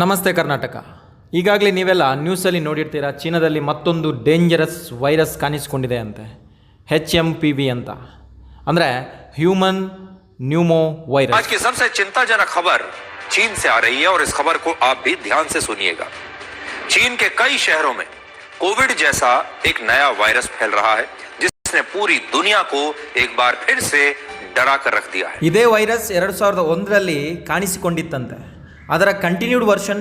ನಮಸ್ತೆ ಕರ್ನಾಟಕ ಈಗಾಗಲೇ ನೀವೆಲ್ಲ ನ್ಯೂಸಲ್ಲಿ ನೋಡಿರ್ತೀರ ಚೀನಾದಲ್ಲಿ ಮತ್ತೊಂದು ಡೇಂಜರಸ್ ವೈರಸ್ ಕಾಣಿಸ್ಕೊಂಡಿದೆ ಅಂತೆ ಹೆಚ್ ಎಮ್ ಪಿ ವಿ ಅಂತ ಅಂದರೆ ಹ್ಯೂಮನ್ ನ್ಯೂಮೋ आज ವೈರಸ್ की सबसे चिंताजनक खबर चीन से आ रही है और इस खबर को आप भी ध्यान से सुनिएगा चीन के कई शहरों में कोविड जैसा एक नया वायरस फैल रहा है जिसने पूरी दुनिया को एक बार फिर से डरा कर रख दिया है ಇದೇ ವೈರಸ್ ಎರಡು ಸಾವಿರದ ಒಂದರಲ್ಲಿ ಕಾಣಿಸಿಕೊಂಡಿತ್ತಂತೆ ಅದರ ಕಂಟಿನ್ಯೂಡ್ ವರ್ಷನ್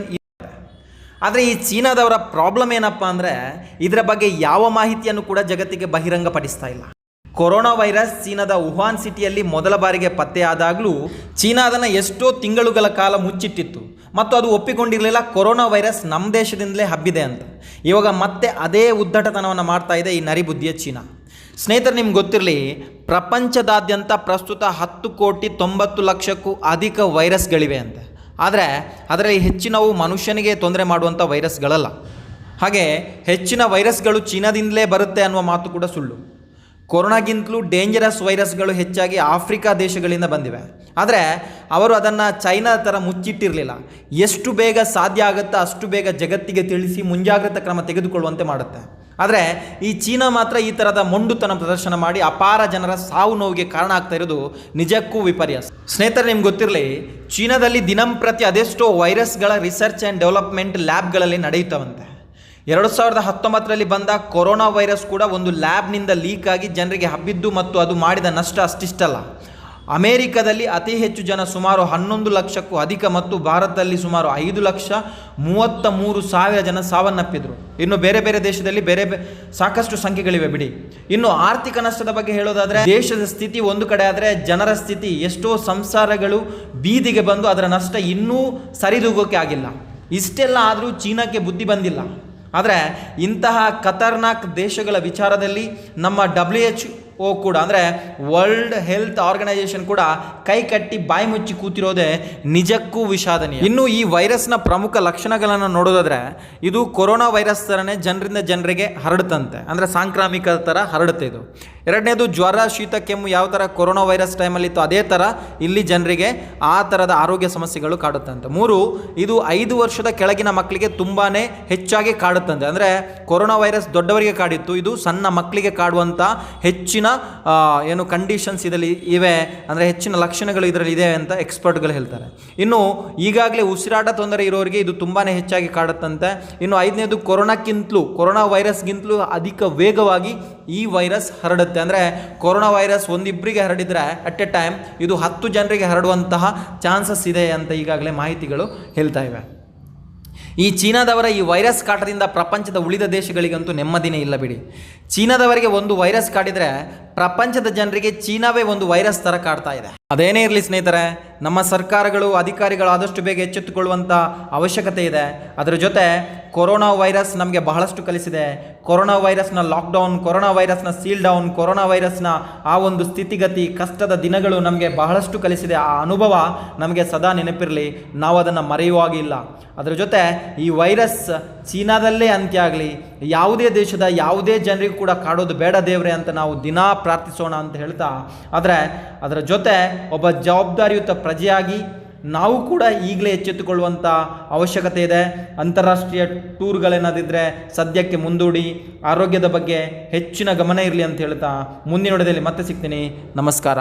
ಆದರೆ ಈ ಚೀನಾದವರ ಪ್ರಾಬ್ಲಮ್ ಏನಪ್ಪ ಅಂದರೆ ಇದರ ಬಗ್ಗೆ ಯಾವ ಮಾಹಿತಿಯನ್ನು ಕೂಡ ಜಗತ್ತಿಗೆ ಬಹಿರಂಗಪಡಿಸ್ತಾ ಇಲ್ಲ. ಕೊರೋನಾ ವೈರಸ್ ಚೀನಾದ ವುಹಾನ್ ಸಿಟಿಯಲ್ಲಿ ಮೊದಲ ಬಾರಿಗೆ ಪತ್ತೆಯಾದಾಗಲೂ ಚೀನಾ ಅದನ್ನು ಎಷ್ಟೋ ತಿಂಗಳುಗಳ ಕಾಲ ಮುಚ್ಚಿಟ್ಟಿತ್ತು. ಮತ್ತು ಅದು ಒಪ್ಪಿಕೊಂಡಿರಲಿಲ್ಲ ಕೊರೋನಾ ವೈರಸ್ ನಮ್ಮ ದೇಶದಿಂದಲೇ ಹಬ್ಬಿದೆ ಅಂತ. ಇವಾಗ ಮತ್ತೆ ಅದೇ ಉದ್ದಟತನವನ್ನು ಮಾಡ್ತಾ ಇದೆ ಈ ನರಿಬುದ್ಧಿಯ ಚೀನಾ. ಸ್ನೇಹಿತರೆ, ನಿಮ್ಗೆ ಗೊತ್ತಿರಲಿ, ಪ್ರಪಂಚದಾದ್ಯಂತ ಪ್ರಸ್ತುತ ಹತ್ತು ಕೋಟಿ ತೊಂಬತ್ತು ಲಕ್ಷಕ್ಕೂ ಅಧಿಕ ವೈರಸ್ಗಳಿವೆ ಅಂತೆ. ಆದರೆ ಅದರಲ್ಲಿ ಹೆಚ್ಚಿನವು ಮನುಷ್ಯನಿಗೆ ತೊಂದರೆ ಮಾಡುವಂಥ ವೈರಸ್ಗಳಲ್ಲ. ಹಾಗೆ ಹೆಚ್ಚಿನ ವೈರಸ್ಗಳು ಚೀನಾದಿಂದಲೇ ಬರುತ್ತೆ ಅನ್ನುವ ಮಾತು ಕೂಡ ಸುಳ್ಳು. ಕೊರೋನಾಗಿಂತಲೂ ಡೇಂಜರಸ್ ವೈರಸ್ಗಳು ಹೆಚ್ಚಾಗಿ ಆಫ್ರಿಕಾ ದೇಶಗಳಿಂದ ಬಂದಿವೆ. ಆದರೆ ಅವರು ಅದನ್ನು ಚೈನಾ ಥರ ಮುಚ್ಚಿಟ್ಟಿರಲಿಲ್ಲ. ಎಷ್ಟು ಬೇಗ ಸಾಧ್ಯ ಆಗುತ್ತೋ ಅಷ್ಟು ಬೇಗ ಜಗತ್ತಿಗೆ ತಿಳಿಸಿ ಮುಂಜಾಗ್ರತಾ ಕ್ರಮ ತೆಗೆದುಕೊಳ್ಳುವಂತೆ ಮಾಡುತ್ತೆ. ಆದರೆ ಈ ಚೀನಾ ಮಾತ್ರ ಈ ಥರದ ಮೊಂಡುತನ ಪ್ರದರ್ಶನ ಮಾಡಿ ಅಪಾರ ಜನರ ಸಾವು ನೋವಿಗೆ ಕಾರಣ ಆಗ್ತಾ ಇರೋದು ನಿಜಕ್ಕೂ ವಿಪರ್ಯಾಸ. ಸ್ನೇಹಿತರೆ, ನಿಮ್ಗೆ ಗೊತ್ತಿರಲಿ, ಚೀನಾದಲ್ಲಿ ದಿನಂಪ್ರತಿ ಅದೆಷ್ಟೋ ವೈರಸ್ಗಳ ರಿಸರ್ಚ್ ಆ್ಯಂಡ್ ಡೆವಲಪ್ಮೆಂಟ್ ಲ್ಯಾಬ್ಗಳಲ್ಲಿ ನಡೆಯುತ್ತವಂತೆ. ಎರಡು ಸಾವಿರದ ಹತ್ತೊಂಬತ್ತರಲ್ಲಿ ಬಂದ ಕೊರೋನಾ ವೈರಸ್ ಕೂಡ ಒಂದು ಲ್ಯಾಬ್ನಿಂದ ಲೀಕ್ ಆಗಿ ಜನರಿಗೆ ಹಬ್ಬಿದ್ದು ಮತ್ತು ಅದು ಮಾಡಿದ ನಷ್ಟ ಅಷ್ಟಿಷ್ಟಲ್ಲ. ಅಮೇರಿಕದಲ್ಲಿ ಅತಿ ಹೆಚ್ಚು ಜನ ಸುಮಾರು ಹನ್ನೊಂದು ಲಕ್ಷಕ್ಕೂ ಅಧಿಕ ಮತ್ತು ಭಾರತದಲ್ಲಿ ಸುಮಾರು ಐದು ಲಕ್ಷ ಮೂವತ್ತ ಮೂರು ಸಾವಿರ ಜನ ಸಾವನ್ನಪ್ಪಿದ್ರು. ಇನ್ನು ಬೇರೆ ಬೇರೆ ದೇಶದಲ್ಲಿ ಬೇರೆ ಸಾಕಷ್ಟು ಸಂಖ್ಯೆಗಳಿವೆ ಬಿಡಿ. ಇನ್ನು ಆರ್ಥಿಕ ನಷ್ಟದ ಬಗ್ಗೆ ಹೇಳೋದಾದರೆ, ದೇಶದ ಸ್ಥಿತಿ ಒಂದು ಕಡೆ ಆದರೆ ಜನರ ಸ್ಥಿತಿ ಎಷ್ಟೋ ಸಂಸಾರಗಳು ಬೀದಿಗೆ ಬಂದು ಅದರ ನಷ್ಟ ಇನ್ನೂ ಸರಿದೂಗೋಕೆ ಆಗಿಲ್ಲ. ಇಷ್ಟೆಲ್ಲ ಆದರೂ ಚೀನಾಕ್ಕೆ ಬುದ್ಧಿ ಬಂದಿಲ್ಲ. ಆದರೆ ಇಂತಹ ಖತರ್ನಾಕ್ ದೇಶಗಳ ವಿಚಾರದಲ್ಲಿ ನಮ್ಮ ಡಬ್ಲ್ಯೂ ಓ ಕೂಡ, ಅಂದರೆ ವರ್ಲ್ಡ್ ಹೆಲ್ತ್ ಆರ್ಗನೈಸೇಷನ್ ಕೂಡ ಕೈ ಕಟ್ಟಿ ಬಾಯಿ ಮುಚ್ಚಿ ಕೂತಿರೋದೇ ನಿಜಕ್ಕೂ ವಿಷಾದನೀಯ. ಇನ್ನು ಈ ವೈರಸ್ನ ಪ್ರಮುಖ ಲಕ್ಷಣಗಳನ್ನು ನೋಡೋದಾದ್ರೆ, ಇದು ಕೊರೋನಾ ವೈರಸ್ ಥರನೇ ಜನರಿಂದ ಜನರಿಗೆ ಹರಡುತ್ತಂತೆ. ಅಂದರೆ ಸಾಂಕ್ರಾಮಿಕ ಥರ ಹರಡುತ್ತೆ ಇದು. ಎರಡನೇದು, ಜ್ವರ, ಶೀತ, ಕೆಮ್ಮು ಯಾವ ಥರ ಕೊರೋನಾ ವೈರಸ್ ಟೈಮಲ್ಲಿತ್ತು ಅದೇ ಥರ ಇಲ್ಲಿ ಜನರಿಗೆ ಆ ಥರದ ಆರೋಗ್ಯ ಸಮಸ್ಯೆಗಳು ಕಾಡುತ್ತಂತೆ. ಮೂರು, ಇದು ಐದು ವರ್ಷದ ಕೆಳಗಿನ ಮಕ್ಕಳಿಗೆ ತುಂಬಾ ಹೆಚ್ಚಾಗಿ ಕಾಡುತ್ತಂತೆ. ಅಂದರೆ ಕೊರೋನಾ ವೈರಸ್ ದೊಡ್ಡವರಿಗೆ ಕಾಡಿತ್ತು, ಇದು ಸಣ್ಣ ಮಕ್ಕಳಿಗೆ ಕಾಡುವಂಥ ಹೆಚ್ಚಿನ ಏನು ಕಂಡೀಷನ್ಸ್ ಇದರಲ್ಲಿ ಇವೆ, ಅಂದರೆ ಹೆಚ್ಚಿನ ಲಕ್ಷಣಗಳು ಇದರಲ್ಲಿ ಇದೆ ಅಂತ ಎಕ್ಸ್ಪರ್ಟ್ಗಳು ಹೇಳ್ತಾರೆ. ಇನ್ನು ಈಗಾಗಲೇ ಉಸಿರಾಟ ತೊಂದರೆ ಇರೋರಿಗೆ ಇದು ತುಂಬಾ ಹೆಚ್ಚಾಗಿ ಕಾಡುತ್ತಂತೆ. ಇನ್ನು ಐದನೇದು ಕೊರೋನಾಕ್ಕಿಂತಲೂ, ಕೊರೋನಾ ವೈರಸ್ಗಿಂತಲೂ ಅಧಿಕ ವೇಗವಾಗಿ ಈ ವೈರಸ್ ಹರಡುತ್ತೆ. ಅಂದರೆ ಕೊರೋನಾ ವೈರಸ್ ಒಂದಿಬ್ಬರಿಗೆ ಹರಡಿದರೆ ಅಟ್ ಎ ಟೈಮ್ ಇದು ಹತ್ತು ಜನರಿಗೆ ಹರಡುವಂತಹ ಚಾನ್ಸಸ್ ಇದೆ ಅಂತ ಈಗಾಗಲೇ ಮಾಹಿತಿಗಳು ಹೇಳ್ತಾ ಇವೆ. ಈ ಚೀನಾದವರ ಈ ವೈರಸ್ ಕಾಟದಿಂದ ಪ್ರಪಂಚದ ಉಳಿದ ದೇಶಗಳಿಗಂತೂ ನೆಮ್ಮದಿನೇ ಇಲ್ಲ ಬಿಡಿ. ಚೀನಾದವರಿಗೆ ಒಂದು ವೈರಸ್ ಕಾಡಿದರೆ ಪ್ರಪಂಚದ ಜನರಿಗೆ ಚೀನಾವೇ ಒಂದು ವೈರಸ್ ಥರ ಕಾಡ್ತಾ ಇದೆ. ಅದೇನೇ ಇರಲಿ ಸ್ನೇಹಿತರೆ, ನಮ್ಮ ಸರ್ಕಾರಗಳು ಅಧಿಕಾರಿಗಳು ಆದಷ್ಟು ಬೇಗ ಎಚ್ಚೆತ್ತುಕೊಳ್ಳುವಂಥ ಅವಶ್ಯಕತೆ ಇದೆ. ಅದರ ಜೊತೆ ಕೊರೋನಾ ವೈರಸ್ ನಮಗೆ ಬಹಳಷ್ಟು ಕಲಿಸಿದೆ. ಕೊರೋನಾ ವೈರಸ್ನ ಲಾಕ್ಡೌನ್ ಕೊರೋನಾ ವೈರಸ್ನ ಸೀಲ್ ಡೌನ್ ಕೊರೋನಾ ವೈರಸ್ನ ಆ ಒಂದು ಸ್ಥಿತಿಗತಿ, ಕಷ್ಟದ ದಿನಗಳು ನಮಗೆ ಬಹಳಷ್ಟು ಕಲಿಸಿದೆ. ಆ ಅನುಭವ ನಮಗೆ ಸದಾ ನೆನಪಿರಲಿ. ನಾವು ಅದನ್ನು ಮರೆಯುವಾಗಿಲ್ಲ ಅದರ ಜೊತೆ ಈ ವೈರಸ್ ಚೀನಾದಲ್ಲೇ ಅಂತ್ಯ ಆಗಲಿ, ಯಾವುದೇ ದೇಶದ ಯಾವುದೇ ಜನರಿಗೂ ಕೂಡ ಕಾಡೋದು ಬೇಡ ದೇವ್ರೆ ಅಂತ ನಾವು ದಿನಾ ಪ್ರಾರ್ಥಿಸೋಣ ಅಂತ ಹೇಳ್ತಾ, ಆದರೆ ಅದರ ಜೊತೆ ಒಬ್ಬ ಜವಾಬ್ದಾರಿಯುತ ಪ್ರಜೆಯಾಗಿ ನಾವು ಕೂಡ ಈಗಲೇ ಎಚ್ಚೆತ್ತುಕೊಳ್ಳುವಂಥ ಅವಶ್ಯಕತೆ ಇದೆ. ಅಂತಾರಾಷ್ಟ್ರೀಯ ಟೂರ್ಗಳೇನಾದಿದ್ದರೆ ಸದ್ಯಕ್ಕೆ ಮುಂದೂಡಿ ಆರೋಗ್ಯದ ಬಗ್ಗೆ ಹೆಚ್ಚಿನ ಗಮನ ಇರಲಿ ಅಂತ ಹೇಳ್ತಾ ಮುಂದಿನ ಹೊಡೆದಲ್ಲಿ ಮತ್ತೆ ಸಿಗ್ತೀನಿ. ನಮಸ್ಕಾರ.